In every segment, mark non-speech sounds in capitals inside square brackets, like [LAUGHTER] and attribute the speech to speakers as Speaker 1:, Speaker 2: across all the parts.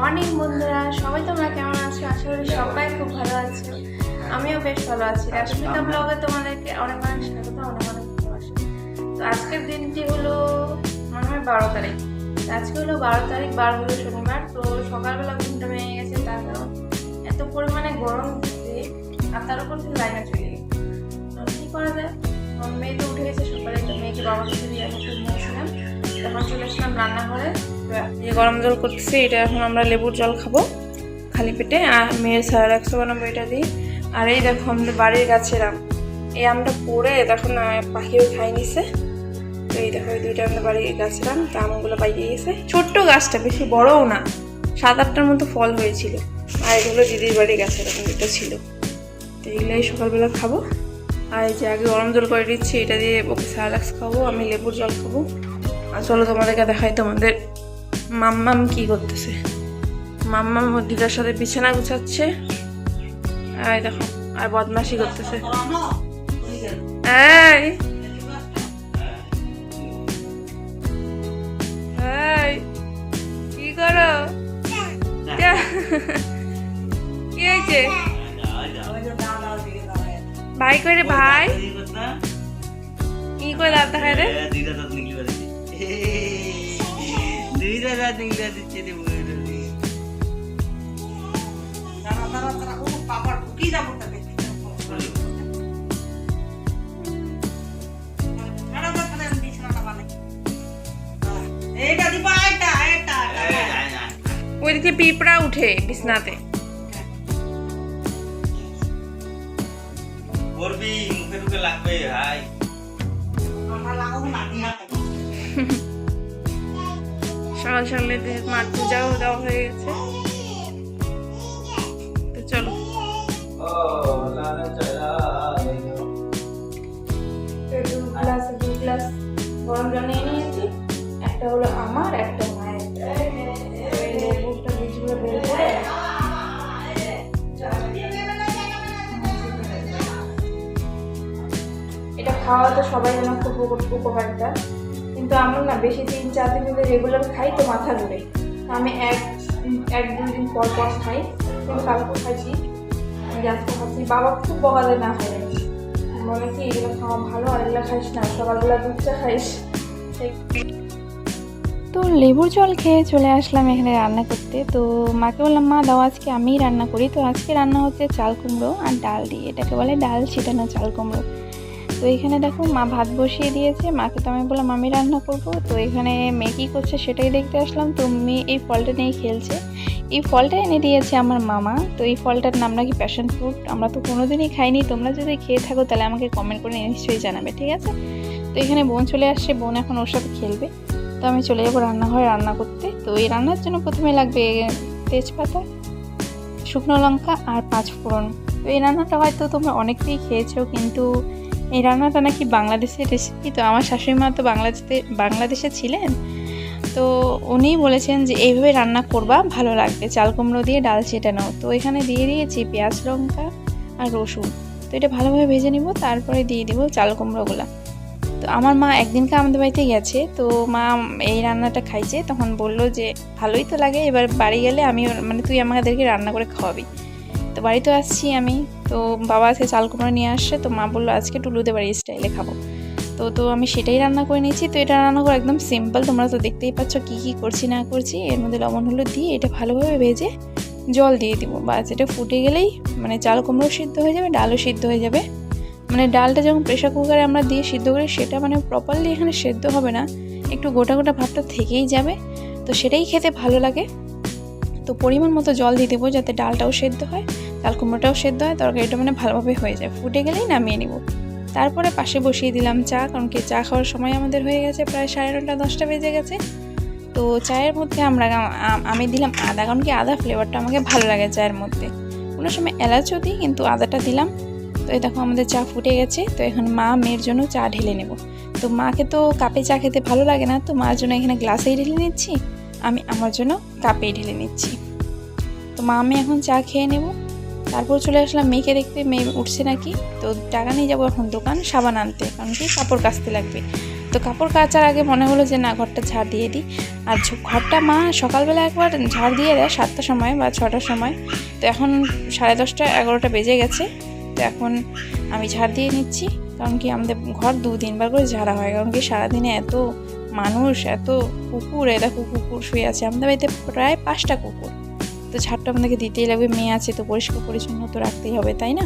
Speaker 1: Morning বন্ধুরা। সবাই তোমরা কেমন আছো? আশা করি সবাই খুব ভালো আছো। আমিও বেশ ভালো আছি। রাশ্মিকা ব্লগে তোমাদেরকে অনেক অনেক স্বাগত অনেক অনেক ভালোবাসা। তো আজকের দিনটি হলো মনে হয় বারো তারিখ। আজকে হলো বারো তারিখ বার হলো শনিবার। তো সকালবেলা ঘুমটা ভেঙে গেছে তার কারণ এত পরিমাণে গরম দিচ্ছে আর তার উপর থেকে লাইনে চলে গেছে। তো কী করা যায়? মেয়ে তো উঠে গেছে সকালে তো মেয়েকে বাবার কাছে দিয়ে আমি নিয়েছিলাম তখন চলে আসলাম রান্নাঘরে। এই গরম জল করতেছি, এটা এখন আমরা লেবুর জল খাব খালি পেটে। আর মেয়ের স্যার একশো বানাবো এটা দিয়ে। আর এই দেখো আমাদের বাড়ির গাছের আম। এই আমটা পড়ে তখন পাখিও খাই নিছে। তো এই দেখো, এই দুইটা আমাদের বাড়ির গাছের আম। তো আমগুলো পাইয়ে গেছে। ছোট্ট গাছটা, বেশি বড়ও না। সাত আটটার মতো ফল হয়েছিল। আর এগুলো দিদির বাড়ির গাছের এরকম দুটো ছিল। তো এগুলাই সকালবেলা খাব। আর এই যে আগে গরম জল করে দিচ্ছি, এটা দিয়ে ওকে স্যালাক্স খাব, আমি লেবুর জল খাব। আর চলো তোমাদেরকে দেখাই তোমাদের মাম্মাম কি করতেছে? মাম্মাম দিদার সাথে বিছানা গুছাচ্ছে। আর দেখো, আর বদমাশি করতেছে। এই! কি করো। কি? ভাই করে ভাই? কি করে দাঁত দেখায় রে
Speaker 2: এটা দিবা এটা এটা
Speaker 1: ওইদিকে পিঁপড়া উঠে বিছনাতে।
Speaker 3: করবি মুখে টুকে লাগবে ভাই।
Speaker 2: আমরা লাগাবো না দিয়া [LAUGHS]
Speaker 1: সকাল সকালে মার পূজাও দেওয়া হয়ে গেছে। তো চলো। গ্লাস গ্লাস নিয়ে নিয়েছি একটা হলো আমার একটা এটা খাওয়া তো সবাই যেন খুব উপ- উপকারিতা। কিন্তু আমরা না বেশি তিন, চার দিন ধরে রেগুলার খাই তো মাথা ঘুরে। আমি এক এক, দুই দিন পর পর খাই। কিন্তু কালকে খাইছি। আজকে খাচ্ছি। বাবা খুব বকা দেয় না খাই বলে কি, এগুলো খাওয়া ভালো, আর এগুলো খাইস না। সকালবেলা দুধ চা খাইস।
Speaker 4: তো লেবুর জল খেয়ে চলে আসলাম এখানে রান্না করতে। তো মাকে বললাম, মা, দাও আজকে আমিই রান্না করি। তো আজকে রান্না হচ্ছে চাল কুমড়ো আর ডাল দিয়ে। এটাকে বলে ডাল ছিটানো চাল কুমড়ো। তো এখানে দেখো মা ভাত বসিয়ে দিয়েছে, মাকে তো আমি বললাম, আমি রান্না করব। তো এখানে মেয়ে কী করছে সেটাই দেখতে আসলাম। তো মেয়ে এই ফলটা নিয়ে খেলছে। এই ফলটা এনে দিয়েছে আমার মামা। তো এই ফলটার নাম নাকি প্যাশন ফ্রুট আমরা তো কোনোদিনই খাইনি। তোমরা যদি খেয়ে থাকো তাহলে আমাকে কমেন্ট করে নিশ্চয়ই জানাবে, ঠিক আছে? তো এখানে বোন চলে আসছে। বোন এখন ওর সাথে খেলবে। তো আমি চলে যাব রান্নাঘরে রান্না করতে। তো এই রান্নার জন্য প্রথমে লাগবে তেজপাতা, শুকনো লঙ্কা আর পাঁচ ফোড়ন তো এই রান্নাটা হয়তো তোমরা অনেকেই খেয়েছো, কিন্তু এই রান্নাটা নাকি বাংলাদেশের রেসিপি তো আমার শাশুড়ি মা তো বাংলাদেশে বাংলাদেশে ছিলেন। তো উনিই বলেছেন যে, এইভাবে রান্না করবা, ভালো লাগবে। চাল কুমড়ো দিয়ে ডাল চেটানো তো এখানে দিয়ে দিয়েছি পেঁয়াজ, লঙ্কা আর রসুন। তো এটা ভালোভাবে ভেজে নিব, তারপরে দিয়ে দিব চাল কুমড়োগুলা। তো আমার মা একদিনকে আমাদের বাড়িতে গেছে, তো মা এই রান্নাটা খাইছে। তখন বলল যে, ভালোই তো লাগে, এবার বাড়ি গেলে আমি মানে তুই আমাদেরকে রান্না করে খাওয়াবি। তো বাড়িতে আসছি আমি। তো বাবা আজকে চাল কুমড়ো নিয়ে আসছে। তো মা বলল, আজকে টুলুদের বাড়ি স্টাইলে খাব। তো তো আমি সেটাই রান্না করে নিয়েছি। তো এটা রান্না করা একদম সিম্পল তোমরা তো দেখতেই পাচ্ছ কী কী করছি, না করছি। এর মধ্যে লবণ, হলুদ দিয়ে এটা ভালোভাবে ভেজে জল দিয়ে দিব। বাস, এটা ফুটে গেলেই মানে চাল কুমড়ো সিদ্ধ হয়ে যাবে, ডালও সিদ্ধ হয়ে যাবে। মানে ডালটা যখন প্রেশার কুকারে আমরা দিয়ে সিদ্ধ করি, সেটা মানে প্রপারলি এখানে সেদ্ধ হবে না। একটু গোটা গোটা ভাতটা থেকেই যাবে। তো সেটাই খেতে ভালো লাগে। তো পরিমাণ মতো জল দিয়ে দেবো যাতে ডালটাও সেদ্ধ হয়। ডাল কুমড়োটাও সেদ্ধ হয়, তরকারিটা মানে ভালোভাবে হয়ে যায়। ফুটে গেলেই নামিয়ে নিব। তারপরে পাশে বসিয়ে দিলাম চা, কারণ কি চা খাওয়ার সময় আমাদের হয়ে গেছে প্রায় সাড়ে নটা, দশটা বেজে গেছে। তো চায়ের মধ্যে আমরা আমি দিলাম আদা, কারণ কি আদা ফ্লেভারটা আমাকে ভালো লাগে চায়ের মধ্যে। কোনো সময় এলাচও দিই, কিন্তু আদাটা দিলাম। তো এই দেখো আমাদের চা ফুটে গেছে, তো এখন মা মেয়ের জন্য চা ঢেলে নেব। তো মাকে তো কাপে চা খেতে ভালো লাগে না, তো মার জন্য এখানে গ্লাসেই ঢেলে নিচ্ছি। আমি আমার জন্য কাপেই ঢেলে নিচ্ছি। তো মা, আমি এখন চা খেয়ে নেব। তারপর চলে আসলাম মেয়েকে দেখতে, মেয়ে উঠছে নাকি? তো টাকা নিয়ে যাব এখন দোকান, সাবান আনতে, কারণ কি কাপড় কাচতে লাগবে। তো কাপড় কাচার আগে মনে হলো যে না, ঘরটা ঝাড় দিয়ে দিই। আর ঘরটা মা সকালবেলা একবার ঝাড় দিয়ে দেয় সাতটার সময় বা ছটার সময়। তো এখন সাড়ে দশটা, এগারোটা বেজে গেছে। তো এখন আমি ঝাড় দিয়ে নিচ্ছি। কারণ কি আমাদের ঘর দু তিনবার করে ঝাড়া হয়। কারণ কি সারাদিনে এত মানুষ, এত কুকুর এ কুকুর শুয়ে আছে। আমাদের বাড়িতে প্রায় পাঁচটা কুকুর। তো ঝাড়টা আপনাকে দিতেই লাগবে, মেয়ে আছে তো পরিষ্কার পরিচ্ছন্ন তো রাখতেই হবে, তাই না?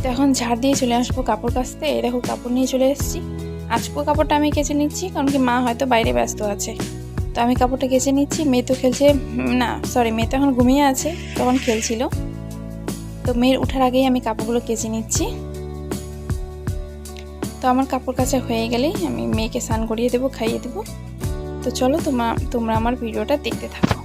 Speaker 4: তো এখন ঝাড় দিয়ে চলে আসব কাপড় কাচতে। দেখো কাপড় নিয়ে চলে এসেছি। আজকেও কাপড়টা আমি কেচে নিচ্ছি, কারণ কি মা হয়তো বাইরে ব্যস্ত আছে। তো আমি কাপড়টা কেচে নিচ্ছি, মেয়ে তো খেলছে না সরি মেয়ে তো এখন ঘুমিয়ে আছে, তখন খেলছিল। তো মেয়ের ওঠার আগেই আমি কাপড়গুলো কেচে নিচ্ছি। তো আমার কাপড় কাচা হয়ে গেলেই আমি মেয়েকে স্নান করিয়ে দেবো, খাইয়ে দেবো। তো চলো তোমা, তোমরা আমার ভিডিওটা দেখতে থাকো।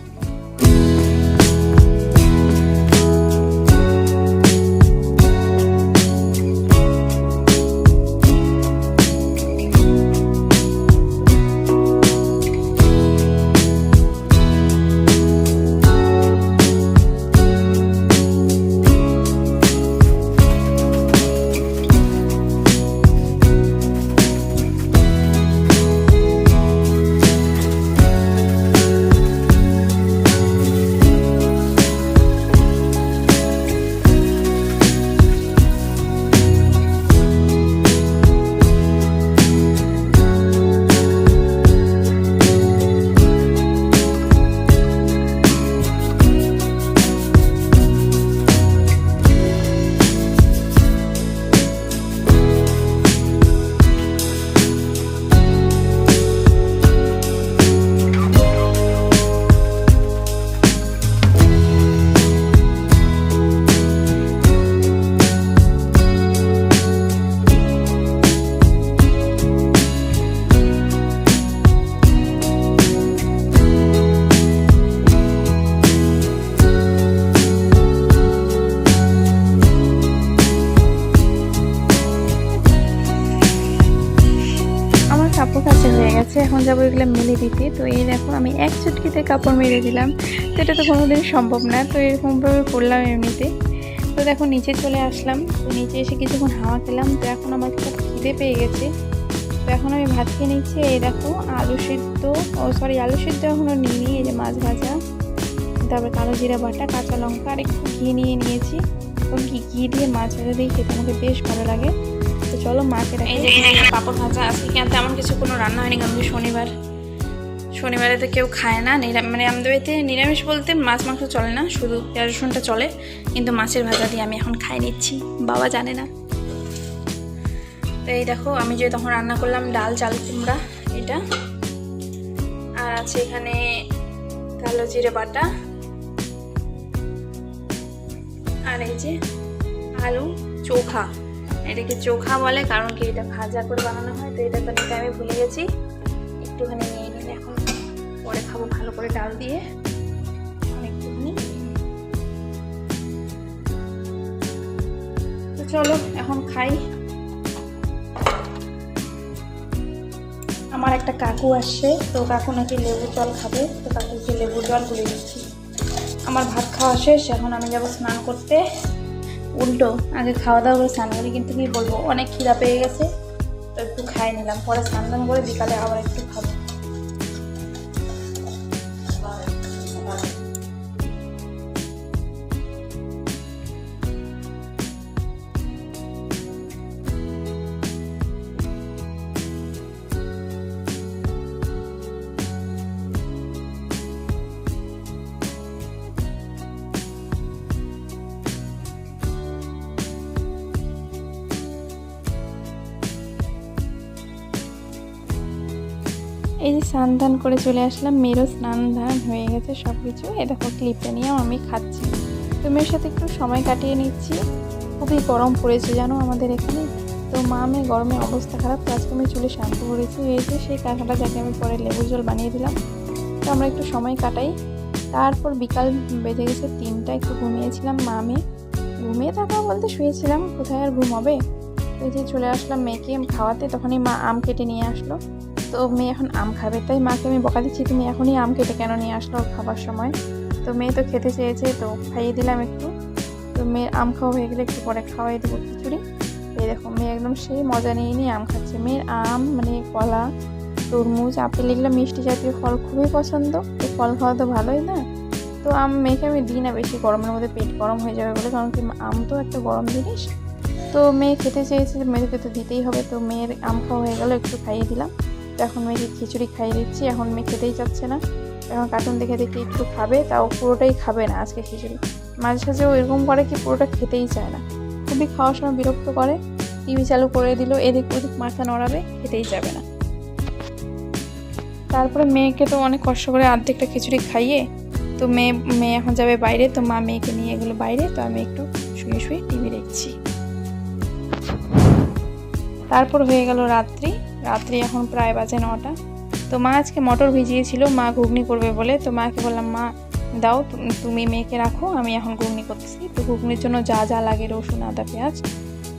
Speaker 4: কাপড় মেরে দিলাম। তো এটা তো কোনোদিন সম্ভব না। তো এরকমভাবে করলাম এমনিতে। তো দেখো নিচে চলে আসলাম। তো নিচে এসে কিছুক্ষণ হাওয়া খেলাম। তো এখন আমার খুব খিদে পেয়ে গেছে। তো এখন আমি ভাত খেয়ে নিচ্ছি। এই দেখো আলু সিদ্ধ। ও সরি আলু সিদ্ধ এখনও নিইনি। এই যে মাছ ভাজা। তারপরে কালো জিরা বাটা কাঁচা লঙ্কা আর একটু ঘি নিয়ে নিয়েছি। তো ঘি ঘি দিয়ে মাছ ভাজা দিয়ে খেতে আমাকে বেশ ভালো লাগে। তো চলো মাকে এই যে পাপড় ভাজা আজকে কিন্তু তেমন কিছু কোনো রান্না হয়নি। কারণ শনিবার। শনিবারে তো কেউ খায় না মানে আমাদের বাড়িতে নিরামিষ বলতে মাছ মাংস চলে না, শুধু রসুনটা চলে, কিন্তু মাছের ভাজা দিয়ে আমি এখন খাই নিচ্ছি, বাবা জানে না। তো এই দেখো, আমি যে তখন রান্না করলাম ডাল, চাল, কুমড়া, এটা। আর আছে এখানে কালো জিরে বাটা। আর এই যে আলু চোখা। এটাকে চোখা বলে, কারণ কি এটা ভাজা করে বানানো হয়, তো এটা তো আমি ভুলে গেছি। একটুখানি নিয়ে নিলে এখন পরে খাব ভালো করে ডাল দিয়ে। তো চলো, এখন খাই। আমার একটা কাকু আসছে, তো কাকু নাকি লেবু জল খাবে, তো কাকুকে লেবু জল গুলে দিচ্ছি। আমার ভাত খাওয়া শেষ, এখন আমি যাব স্নান করতে। উল্টো, আগে খাওয়া দাওয়া করে স্নান করি, কিন্তু কি বলব, অনেক খিদা পেয়ে গেছে, তো একটু খাই নিলাম, পরে স্নান করে বিকালে আবার একটু খাব। এই যে স্নান ধান করে চলে আসলাম, মেয়েরও স্নান ধান হয়ে গেছে সব কিছু এ দেখো ক্লিপটা নিয়েও আমি খাচ্ছি। তো মেয়ের সাথে একটু সময় কাটিয়ে নিচ্ছি। খুবই গরম পড়েছে, জানো আমাদের এখানে। তো মা, মেয়ে, গরমে অবস্থা খারাপ, তো আজকে আমি চুলে শ্যাম্পু করেছি। এই যে সেই কাঁকাটা যাকে আমি পরে লেবুর জল বানিয়ে দিলাম। তো আমরা একটু সময় কাটাই। তারপর বিকাল বেজে গেছে তিনটা একটু ঘুমিয়েছিলাম মা, মেয়ে। ঘুমিয়ে থাকা বলতে শুয়েছিলাম, কোথায় আর ঘুম হবে এই যে চলে আসলাম মেয়েকে খাওয়াতে, তখনই মা আম কেটে নিয়ে আসলো। তো মেয়ে এখন আম খাবে। তাই মাকে আমি বকা দিচ্ছি, তুমি এখনই আম কেটে কেন নিয়ে আসলো খাবার সময়? তো মেয়ে তো খেতে চেয়েছে, তো খাইয়ে দিলাম একটু। তো মেয়ের আম খাওয়া হয়ে গেলে একটু পরে খাওয়াই দেবো খিচুড়ি। এই দেখো, মেয়ে একদম সেই মজা নিয়ে নিয়ে আম খাচ্ছে। মেয়ের আম মানে কলা, তরমুজ, আপেল, এগুলো মিষ্টি জাতীয় ফল খুবই পছন্দ। তো ফল খাওয়া তো ভালোই না? তো আম মেয়েকে আমি দিই না বেশি, গরমের মধ্যে পেট গরম হয়ে যাবে বলে। কারণ কি, আম তো একটা গরম জিনিস। তো মেয়ে খেতে চেয়েছে, মেয়েকে তো দিতেই হবে। তো মেয়ের আম খাওয়া হয়ে গেল, একটু খাইয়ে দিলাম। তো এখন মেয়েকে খিচুড়ি খাইয়ে দিচ্ছি, এখন মেয়ে খেতেই চাচ্ছে না। এখন কার্টুন দেখে দেখে একটু খাবে, তাও পুরোটাই খাবে না আজকে খিচুড়ি। মাঝে সাঝে এরকম করে কি পুরোটা খেতেই চায় না। খুবই খাওয়ার সময় বিরক্ত করে, টিভি চালু করে দিল, এদিক ওদিক মাথা নড়াবে খেতেই যাবে না। তারপরে মেয়েকে তো অনেক কষ্ট করে অর্ধেকটা খিচুড়ি খাইয়ে, তো মেয়ে মেয়ে এখন যাবে বাইরে, তো মা মেয়েকে নিয়ে গেলো বাইরে, তো আমি একটু শুয়ে শুয়ে টিভি দেখছি। তারপর হয়ে গেল রাত্রি। রাত্রি এখন প্রায় বাজে নটা। তো মা আজকে মটর ভিজিয়েছিল, মা ঘুগনি করবে বলে। তো মাকে বললাম, মা, দাও তুমি মেয়েকে রাখো, আমি এখন ঘুগনি করতেছি। তো ঘুগনির জন্য যা যা লাগে রসুন, আদা, পেঁয়াজ,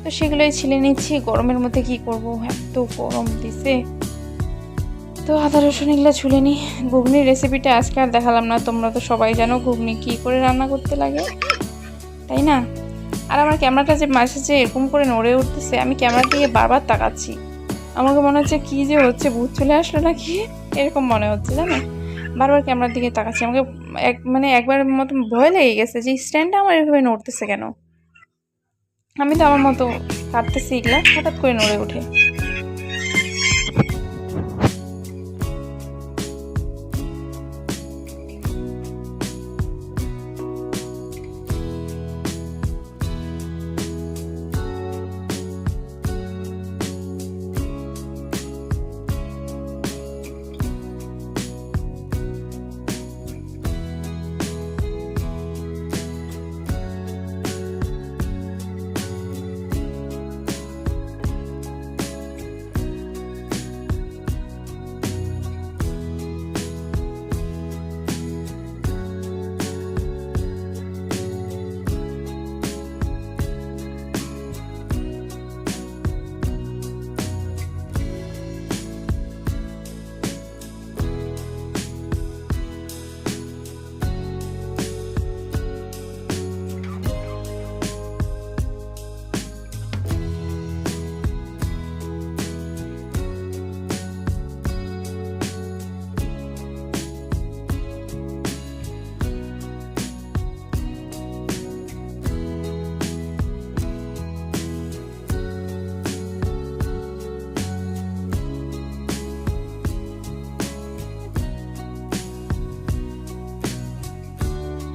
Speaker 4: তো সেগুলোই ছিলে নিচ্ছি। গরমের মধ্যে কি করব? এত গরম দিছে। তো আদা, রসুন এগুলো ছুলে নিই ঘুগনির রেসিপিটা আজকে আর দেখালাম না, তোমরা তো সবাই জানো ঘুগনি কী করে রান্না করতে লাগে, তাই না? আর আমার ক্যামেরাটা যে মাঝে যে এরকম করে নড়ে উঠতেছে, আমি ক্যামেরা দিয়ে বারবার তাকাচ্ছি। আমাকে মনে হচ্ছে কি যে হচ্ছে, ভূত চলে আসলো নাকি? এরকম মনে হচ্ছে, জানো? বারবার ক্যামেরার দিকে তাকাচ্ছি। আমাকে এক মানে একবার মতো ভয় লেগে গেছে যে স্ট্যান্ডটা আমার এভাবে নড়তেছে কেন? আমি তো আমার মতো কাটতেছি এগুলা, হঠাৎ করে নড়ে ওঠে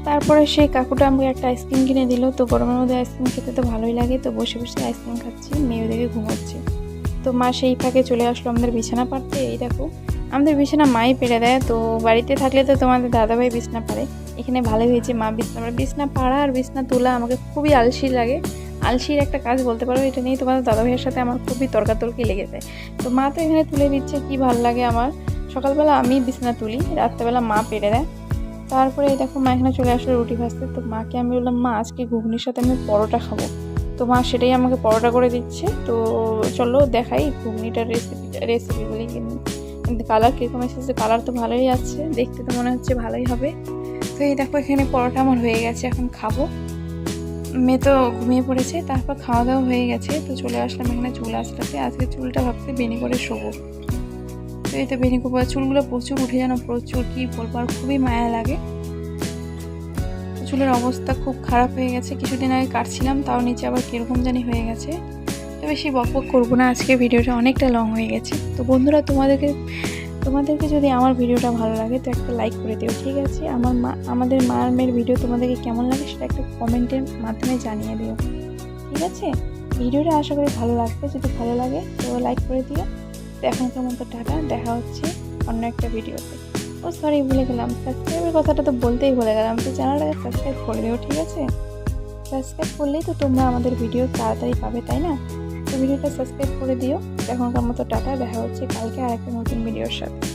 Speaker 4: তারপরে সেই কাকুটা আমাকে একটা আইসক্রিম কিনে দিল। তো গরমের মধ্যে আইসক্রিম খেতে তো ভালোই লাগে। তো বসে বসে আইসক্রিম খাচ্ছি মেয়ে দেখে ঘুমোচ্ছে। তো মা সেই ফাঁকে চলে আসলো আমাদের বিছানা পারতে এই দেখো। আমাদের বিছানা মাই পেরে দেয়। তো বাড়িতে থাকলে তো তোমাদের দাদাভাই বিছনা পারে এখানে ভালোই হয়েছে মা বিছনা পাড়ে। বিছনা পাড়া আর বিছনা তোলা আমাকে খুবই আলসি লাগে। আলসির একটা কাজ বলতে পারো, এটা নিয়ে তোমাদের দাদাভাইয়ের সাথে আমার খুবই তর্কাতর্কি লেগে যায়। তো মা তো এখানে তুলে দিচ্ছে কি ভালো লাগে আমার। সকালবেলা আমি বিছনা তুলি, রাত্রেবেলা মা পেরে দেয়। তারপরে এই দেখো মা এখানে চলে আসলো রুটি ভাজতে। তো মাকে আমি বললাম, মা, আজকে ঘুগনির সাথে আমি পরোটা খাব। তো মা সেটাই আমাকে পরোটা করে দিচ্ছে। তো চলো দেখাই ঘুগনিটার রেসিপিটা রেসিপি বলি কিন্তু কালার কীরকম এসেছে? কালার তো ভালোই আছে, দেখতে তো মনে হচ্ছে ভালোই হবে। তো এই দেখো এখানে পরোটা আমার হয়ে গেছে, এখন খাব। মেয়ে তো ঘুমিয়ে পড়েছে, তারপর খাওয়া দাওয়া হয়ে গেছে। তো চলে আসলাম এখানে চুল আসতে আজকে চুলটা ভাবতে বেনি করে শোবো। তো এই তো বেনি কুপার চুলগুলো প্রচুর উঠে যেন প্রচুর, কি বলব, আর খুবই মায়া লাগে। চুলের অবস্থা খুব খারাপ হয়ে গেছে। কিছুদিন আগে কাটছিলাম, তাও নিচে আবার কীরকম জানি হয়ে গেছে। তো বেশি বক বক করব না, আজকে ভিডিওটা অনেকটা লং হয়ে গেছে। তো বন্ধুরা, তোমাদেরকে তোমাদেরকে যদি আমার ভিডিওটা ভালো লাগে, তো একটা লাইক করে দিও, ঠিক আছে? আমার মা, আমাদের মার মেয়ের ভিডিও তোমাদেরকে কেমন লাগে, সেটা একটা কমেন্টের মাধ্যমে জানিয়ে দিও, ঠিক আছে? ভিডিওটা আশা করি ভালো লাগবে, যদি ভালো লাগে, তো লাইক করে দিও। তো এখনকার মতো টাটা, দেখা হচ্ছে অন্য একটা ভিডিওতে। ও সরি ভুলে গেলাম। সাবস্ক্রাইবের কথাটা তো বলতেই ভুলে গেলাম। তো চ্যানেলটাকে সাবস্ক্রাইব করে দিও, ঠিক আছে? সাবস্ক্রাইব করলেই তো তোমরা আমাদের ভিডিও তাড়াতাড়ি পাবে, তাই না? তো ভিডিওটা সাবস্ক্রাইব করে দিও। এখনকার মতো টাটা, দেখা হচ্ছে কালকে আর একটা নতুন ভিডিওর সাথে।